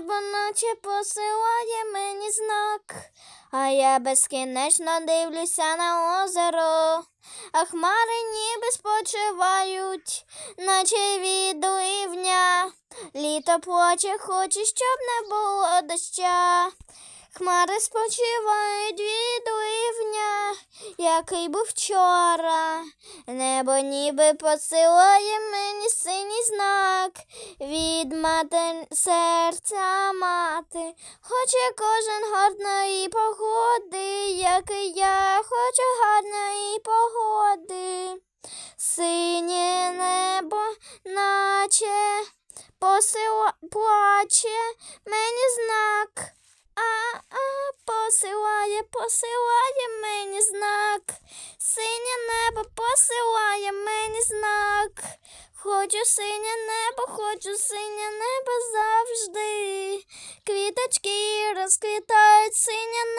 наче посилає мені знак, а я безкінечно дивлюся на озеро, а хмари ніби спочивають, наче від ливня. Літо плаче, хоче, щоб не було доща. Хмари спочивають від ливня, який був вчора. Небо ніби посилає мені знак від мати серця мати. Хоче кожен гарної погоди, як і я хочу гарної погоди. Синє небо, наче посила плаче мені знак. А, а, посилає, посилає мені знак. Синє небо посилає мені знак. Хочу синє небо, хочу синє небо завжди. Квіточки розквітають синє небо.